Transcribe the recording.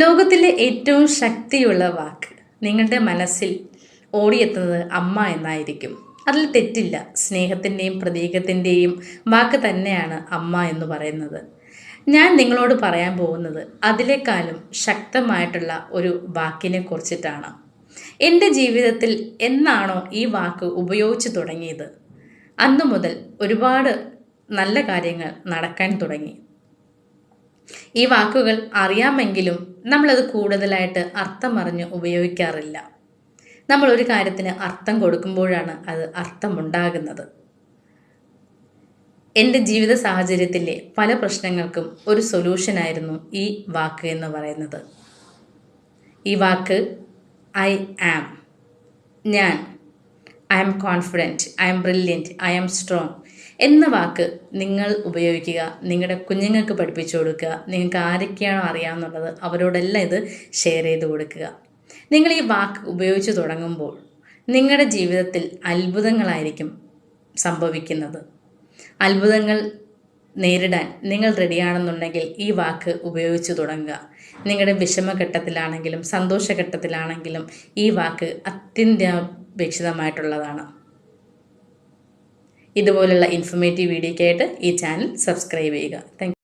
ലോകത്തിലെ ഏറ്റവും ശക്തിയുള്ള വാക്ക്. നിങ്ങളുടെ മനസ്സിൽ ഓടിയെത്തുന്നത് അമ്മ എന്നായിരിക്കും. അതിൽ തെറ്റില്ല. സ്നേഹത്തിന്റെയും പ്രതീകത്തിന്റെയും വാക്ക് തന്നെയാണ് അമ്മ എന്ന് പറയുന്നത്. ഞാൻ നിങ്ങളോട് പറയാൻ പോകുന്നത് അതിലേക്കാളും ശക്തമായിട്ടുള്ള ഒരു വാക്കിനെ കുറിച്ചിട്ടാണ്. എന്റെ ജീവിതത്തിൽ എന്നാണോ ഈ വാക്ക് ഉപയോഗിച്ച് തുടങ്ങിയത്? അന്നു മുതൽ ഒരുപാട് നല്ല കാര്യങ്ങൾ നടക്കാൻ തുടങ്ങി. ഈ വാക്കുകൾ അറിയാമെങ്കിലും നമ്മളത് കൂടുതലായിട്ട് അർത്ഥം അറിഞ്ഞ് ഉപയോഗിക്കാറില്ല. നമ്മൾ ഒരു കാര്യത്തിന് അർത്ഥം കൊടുക്കുമ്പോഴാണ് അത് അർത്ഥമുണ്ടാകുന്നത്. എന്റെ ജീവിത സാഹചര്യത്തിലെ പല പ്രശ്നങ്ങൾക്കും ഒരു സൊല്യൂഷനായിരുന്നു ഈ വാക്ക് എന്ന് പറയുന്നത്. ഈ വാക്ക് ഐ ആം. ഞാൻ I am confident I am brilliant I am strong. എന്ന വാക്ക് നിങ്ങൾ ഉപയോഗിക്കുക നിങ്ങളുടെ കുഞ്ഞുങ്ങൾക്ക് പഠിപ്പിച്ചു കൊടുക്കുക നിങ്ങൾക്ക് ആരൊക്കെയാണോ അറിയാമെന്നുള്ളത് അവരോടെല്ലാം ഇത് ഷെയർ ചെയ്ത് കൊടുക്കുക. നിങ്ങൾ ഈ വാക്ക് ഉപയോഗിച്ച് തുടങ്ങുമ്പോൾ നിങ്ങളുടെ ജീവിതത്തിൽ അത്ഭുതങ്ങളായിരിക്കും സംഭവിക്കുന്നത്. അത്ഭുതങ്ങൾ നേരിടാൻ നിങ്ങൾ റെഡിയാണെന്നുണ്ടെങ്കിൽ ഈ വാക്ക് ഉപയോഗിച്ച് തുടങ്ങുക. നിങ്ങളുടെ വിഷമഘട്ടത്തിലാണെങ്കിലും സന്തോഷഘട്ടത്തിലാണെങ്കിലും ഈ വാക്ക് അത്യന്താപേക്ഷിതമായിട്ടുള്ളതാണ്. ഇതുപോലുള്ള ഇൻഫർമേറ്റീവ് വീഡിയോയ്ക്കായിട്ട് ഈ ചാനൽ സബ്സ്ക്രൈബ് ചെയ്യുക. താങ്ക്